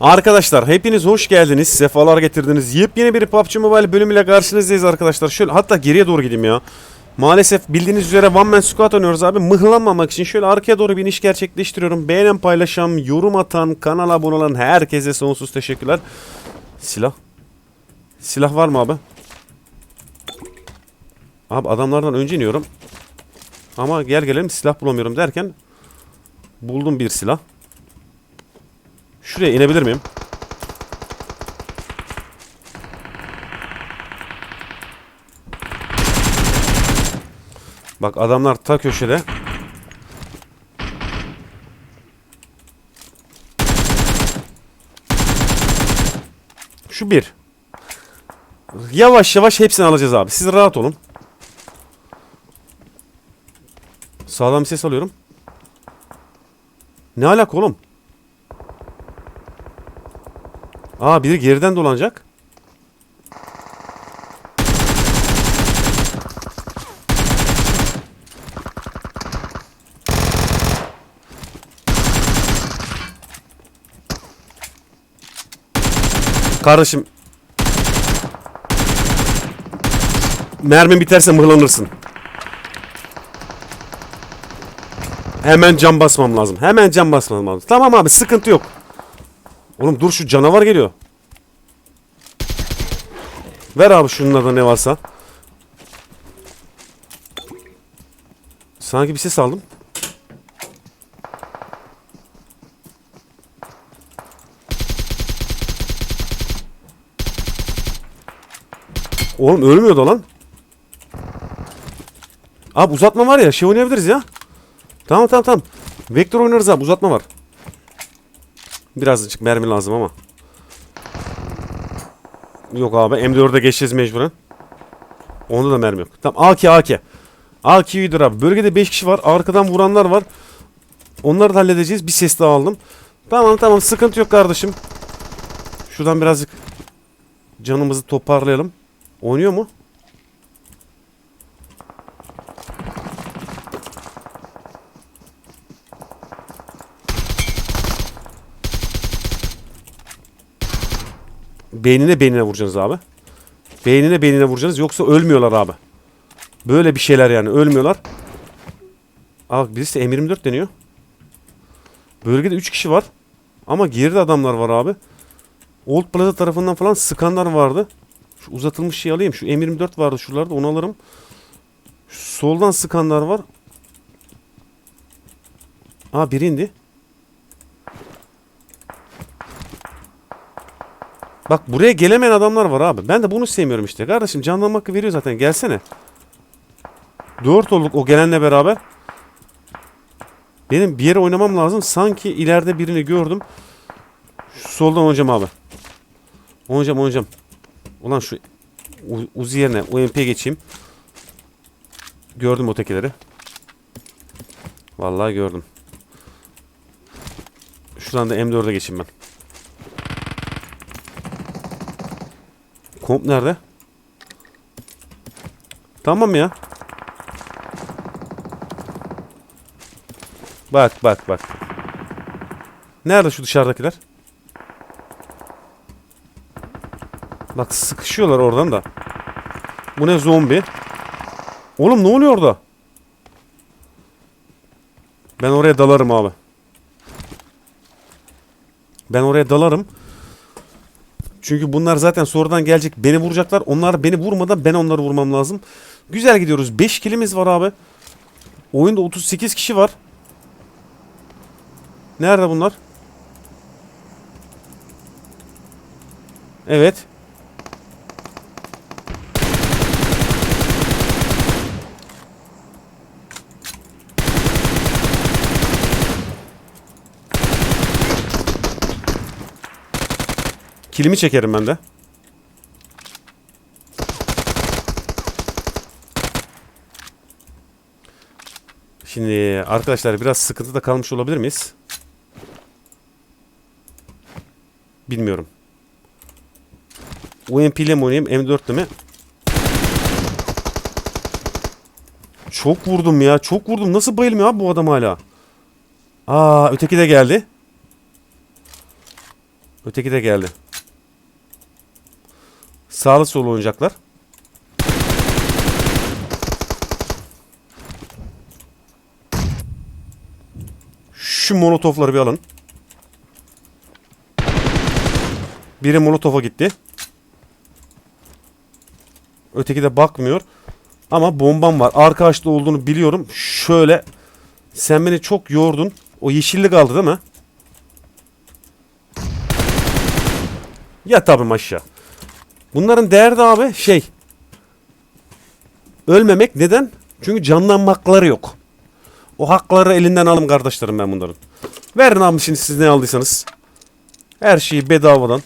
Arkadaşlar hepiniz hoş geldiniz. Sefalar getirdiniz. Yepyeni bir PUBG Mobile bölümüyle karşınızdayız arkadaşlar. Şöyle hatta geriye doğru gideyim ya. Maalesef bildiğiniz üzere One Man Squad oynuyoruz abi. Mıhlanmamak için şöyle arkaya doğru bir iniş gerçekleştiriyorum. Beğenen, paylaşan, yorum atan, kanala abone olan herkese sonsuz teşekkürler. Silah. Silah var mı abi? Abi adamlardan önce iniyorum. Ama gel gelelim silah bulamıyorum derken buldum bir silah. Şuraya inebilir miyim? Bak adamlar ta köşede. Şu bir. Yavaş yavaş hepsini alacağız abi. Siz rahat olun. Sağlam ses alıyorum. Ne alaka oğlum? Aa biri geriden dolanacak. Kardeşim. Mermin biterse mıhlanırsın. Hemen cam basmam lazım. Hemen cam basmam lazım. Tamam abi sıkıntı yok. Oğlum dur şu canavar geliyor. Ver abi şunun da ne varsa. Sanki bir ses aldım. Oğlum ölmüyordu lan. Abi uzatma var ya şey oynayabiliriz ya. Tamam tamam tamam. Vektör oynarız abi uzatma var. Birazcık mermi lazım ama. Yok abi M4'e geçeceğiz mecburen. Onda da mermi yok. Tamam AK AK. AK iyidir abi. Bölgede 5 kişi var. Arkadan vuranlar var. Onları da halledeceğiz. Bir ses daha aldım. Tamam tamam sıkıntı yok kardeşim. Şuradan birazcık canımızı toparlayalım. Oynuyor mu? Beynine beynine vuracaksınız abi. Beynine beynine vuracaksınız yoksa ölmüyorlar abi. Böyle bir şeyler yani ölmüyorlar. Abi birisi M24 deniyor. Bölgede 3 kişi var. Ama geride adamlar var abi. Old Plaza tarafından falan sıkanlar vardı. Şu uzatılmış şey alayım. Şu M24 vardı şuralarda onu alırım. Şu soldan sıkanlar var. Aa biri indi. Bak buraya gelemeyen adamlar var abi. Ben de bunu sevmiyorum işte. Kardeşim canlanma hakkı veriyor zaten. Gelsene. Dört olduk o gelenle beraber. Benim bir yere oynamam lazım. Sanki ileride birini gördüm. Şu soldan oynayacağım abi. Oynayacağım oynayacağım. Ulan şu Uzi yerine UMP'ye geçeyim. Gördüm ötekileri. Vallahi gördüm. Şuradan da M4'e geçeyim ben. Komp nerede? Tamam ya. Bak bak bak. Nerede şu dışarıdakiler? Bak sıkışıyorlar oradan da. Bu ne zombi? Oğlum ne oluyor orada? Ben oraya dalarım abi. Ben oraya dalarım. Çünkü bunlar zaten sonradan gelecek beni vuracaklar. Onlar beni vurmadan ben onları vurmam lazım. Güzel gidiyoruz. 5 kilimiz var abi. Oyunda 38 kişi var. Nerede bunlar? Evet. Kilimi çekerim ben de. Şimdi arkadaşlar biraz sıkıntıda kalmış olabilir miyiz? Bilmiyorum. UMP ile mi oynayayım M4 ile mi? Çok vurdum ya. Çok vurdum. Nasıl bayılmıyor abi bu adam hala? Aa öteki de geldi. Öteki de geldi. Sağlı solu oynayacaklar. Şu molotofları bir alın. Biri molotofa gitti. Öteki de bakmıyor. Ama bombam var. Arka olduğunu biliyorum. Şöyle sen beni çok yordun. O yeşilli kaldı değil mi? Ya tabii aşağı. Bunların derdi abi şey. Ölmemek neden? Çünkü canlanmakları yok. O hakları elinden alın kardeşlerim ben bunların. Verin abi şimdi siz ne aldıysanız. Her şeyi bedavadan.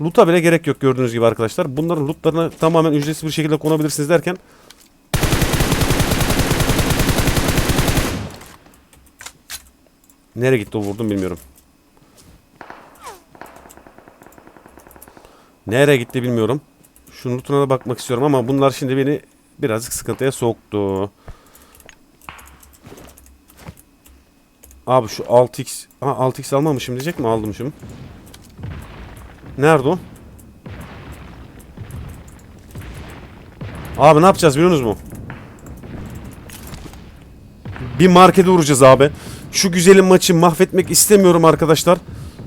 Loot'a bile gerek yok gördüğünüz gibi arkadaşlar. Bunların lootlarına tamamen ücretsiz bir şekilde konabilirsiniz derken. Nereye gitti o vurdum bilmiyorum. Nereye gitti bilmiyorum. Şunun lootuna da bakmak istiyorum ama bunlar şimdi beni birazcık sıkıntıya soktu. Abi şu 6x ha 6x almamışım diyecek mi? Aldım şimdi. Nerede o? Abi ne yapacağız biliyorsunuz mu? Bir markete vuracağız abi. Şu güzelim maçı mahvetmek istemiyorum arkadaşlar.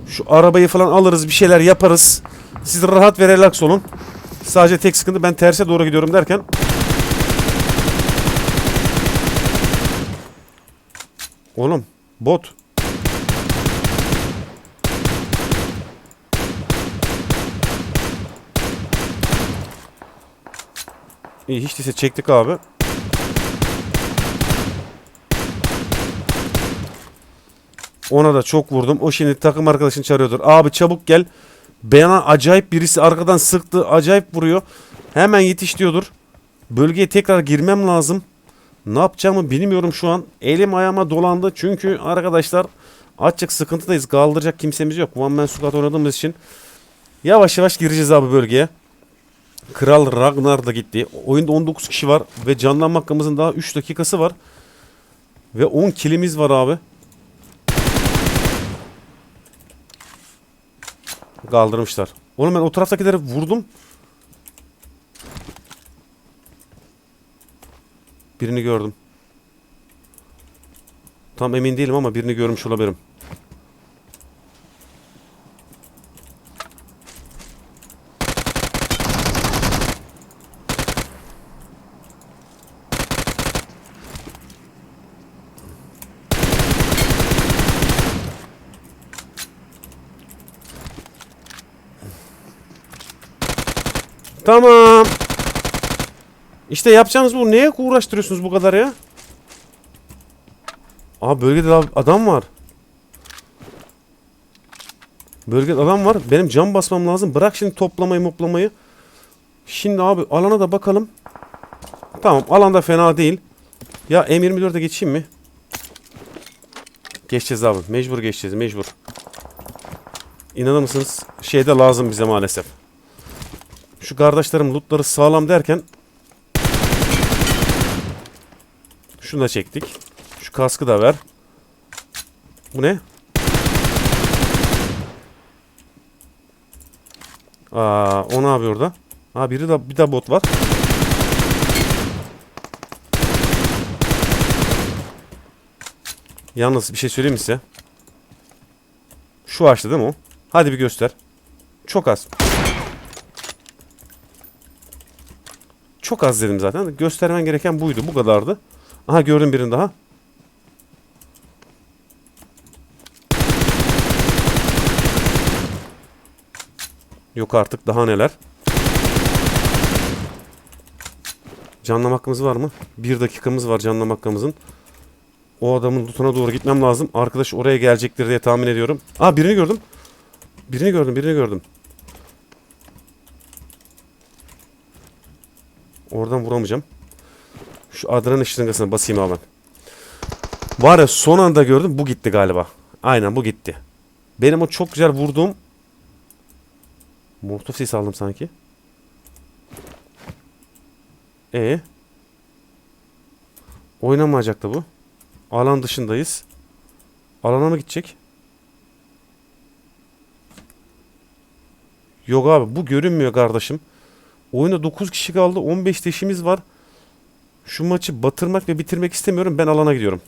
Şu arabayı falan alırız bir şeyler yaparız. Siz rahat ve relax olun. Sadece tek sıkıntı ben terse doğru gidiyorum derken. Oğlum bot. İyi hiç değilse çektik abi. Ona da çok vurdum. O şimdi takım arkadaşını çağırıyordur. Abi çabuk gel. Bana acayip birisi arkadan sıktı. Acayip vuruyor. Hemen yetiş diyordur. Bölgeye tekrar girmem lazım. Ne yapacağımı bilmiyorum şu an. Elim ayağıma dolandı. Çünkü arkadaşlar açık sıkıntıdayız. Kaldıracak kimsemiz yok. One Man Squad oynadığımız için. Yavaş yavaş gireceğiz abi bölgeye. Kral Ragnar da gitti. Oyunda 19 kişi var ve canlanma hakkımızın daha 3 dakikası var. Ve 10 kilimiz var abi. Kaldırmışlar. Oğlum ben o taraftakileri vurdum. Birini gördüm. Tam emin değilim ama birini görmüş olabilirim. Tamam. İşte yapacağınız bu. Neye uğraştırıyorsunuz bu kadar ya? Aa bölgede adam var. Bölgede adam var. Benim cam basmam lazım. Bırak şimdi toplamayı moplamayı. Şimdi abi alana da bakalım. Tamam alanda fena değil. Ya M24'e geçeyim mi? Geçeceğiz abi. Mecbur geçeceğiz. Mecbur. İnanır mısınız? Şeyde lazım bize maalesef. Şu kardeşlerim lootları sağlam derken Şunu da çektik. Şu kaskı da ver. Bu ne? Aa, o ne yapıyor orada? Ha biri de bir de bot var. Yalnız bir şey söyleyeyim size? Şu ağaçta değil mi o? Hadi bir göster. Çok az. Çok az dedim zaten. Göstermen gereken buydu. Bu kadardı. Aha gördüm birini daha. Yok artık daha neler. Canlama hakkımız var mı? Bir dakikamız var canlama hakkımızın. O adamın lootuna doğru gitmem lazım. Arkadaş oraya gelecektir diye tahmin ediyorum. Aa birini gördüm. Birini gördüm, birini gördüm. Oradan vuramayacağım. Şu adrenalin şırıngasına basayım abi ben. Var ya son anda gördüm bu gitti galiba. Aynen bu gitti. Benim o çok güzel vurduğum Molotov sesi aldım sanki. E Oynamayacaktı bu. Alan dışındayız. Alana mı gidecek? Yok abi bu görünmüyor kardeşim. Oyunda 9 kişi kaldı. 15 deşimiz var. Şu maçı batırmak ve bitirmek istemiyorum. Ben alana gidiyorum.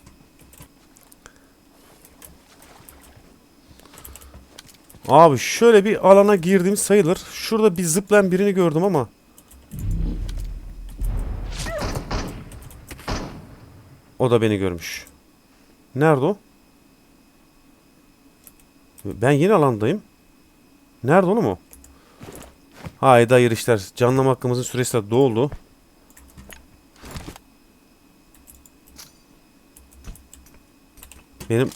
Abi şöyle bir alana girdiğim sayılır. Şurada bir zıplayan birini gördüm ama. O da beni görmüş. Nerede o? Ben yine alandayım. Nerede oğlum o? Haydi hayır işler. Canlama hakkımızın süresi de doldu. Benim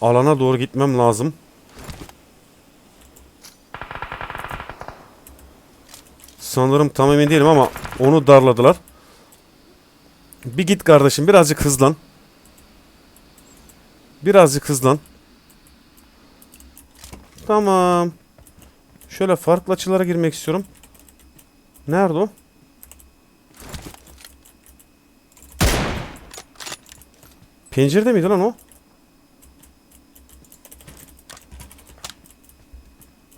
alana doğru gitmem lazım. Sanırım tam emin değilim ama onu darladılar. Bir git kardeşim birazcık hızlan. Birazcık hızlan. Tamam. Şöyle farklı açılara girmek istiyorum. Nerede o? Pencerede miydi lan o?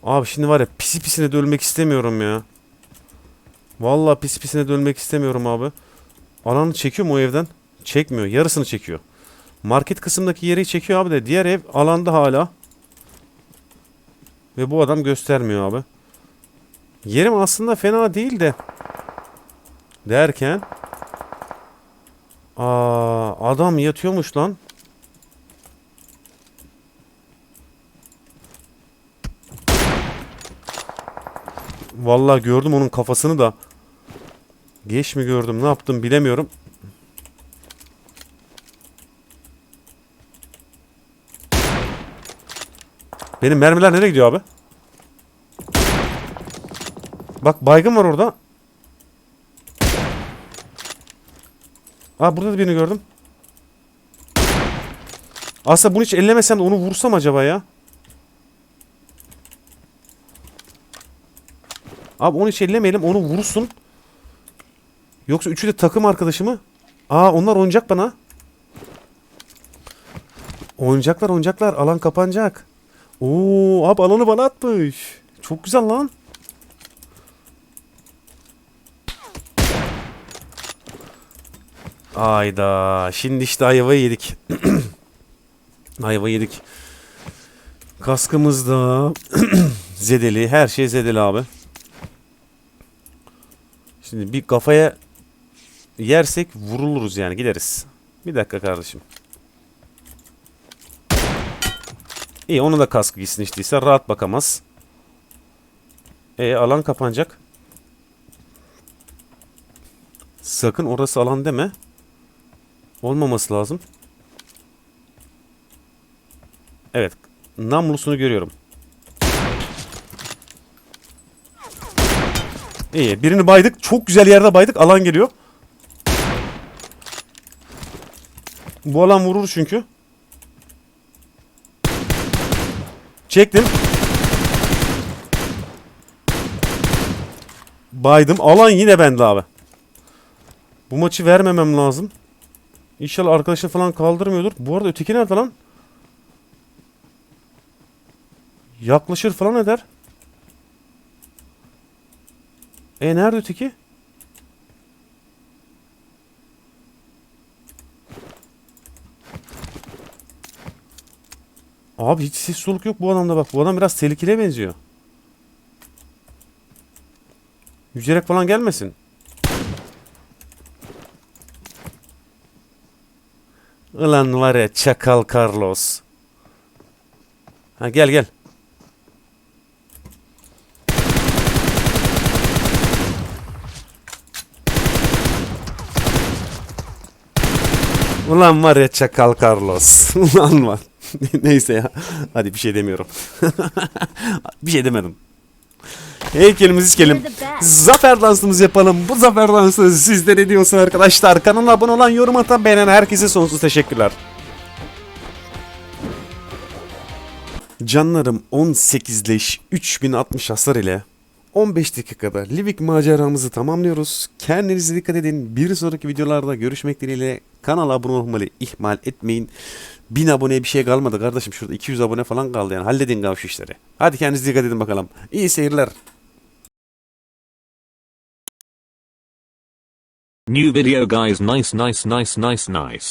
Abi şimdi var ya pisi pisine dölmek istemiyorum ya. Vallahi pis pisine dölmek istemiyorum abi. Alanı çekiyor mu o evden? Çekmiyor. Yarısını çekiyor. Market kısımdaki yeri çekiyor abi de diğer ev alanda hala. Ve bu adam göstermiyor abi. Yerim aslında fena değil de. Derken. Aa, adam yatıyormuş lan. Vallahi gördüm onun kafasını da. Geç mi gördüm ne yaptım bilemiyorum. Benim mermiler nereye gidiyor abi? Bak baygın var orada. Aa burada da birini gördüm. Aslında bunu hiç ellemesem de onu vursam acaba ya. Abi onu hiç ellemeyelim onu vursun. Yoksa üçü de takım arkadaşı mı? Aa onlar oyuncak bana. Oyuncaklar oyuncaklar alan kapanacak. Oo abi alanı bana atmış. Çok güzel lan. Ayda şimdi işte ayvayı yedik. ayva yedik. Kaskımızda zedeli her şey zedeli abi. Şimdi bir kafaya yersek vuruluruz yani gideriz. Bir dakika kardeşim. İyi onu da kask giysin işteyse rahat bakamaz. E alan kapanacak. Sakın orası alan deme. Olmaması lazım. Evet. Namlusunu görüyorum. İyi. Birini baydık. Çok güzel yerde baydık. Alan geliyor. Bu alan vurur çünkü. Çektim. Baydım. Alan yine bende abi. Bu maçı vermemem lazım. İnşallah arkadaşın falan kaldırmıyordur. Bu arada öteki nerede lan? Yaklaşır falan eder. E nerede öteki? Abi hiç ses soluk yok bu adamda bak. Bu adam biraz tehlikeli benziyor. Yüzerek falan gelmesin. Ulan var ya çakal Carlos. Ha gel gel. Ulan var ya çakal Carlos. Ulan var. Neyse ya. Hadi bir şey demiyorum. bir şey demedim. Heykelimizi sikelim. Zafer dansımızı yapalım. Bu zafer dansı sizde ne diyorsun arkadaşlar? Kanala abone olan, yorum atan, beğenen herkese sonsuz teşekkürler. Canlarım 18 leş 3060 hasar ile 15 dakikada Livik maceramızı tamamlıyoruz. Kendinize dikkat edin. Bir sonraki videolarda görüşmek dileğiyle kanala abone olmayı ihmal etmeyin. 1000 aboneye bir şey kalmadı kardeşim. Şurada 200 abone falan kaldı yani. Halledin gavş işleri. Hadi kendinize dikkat edin bakalım. İyi seyirler. New video guys nice nice nice nice nice.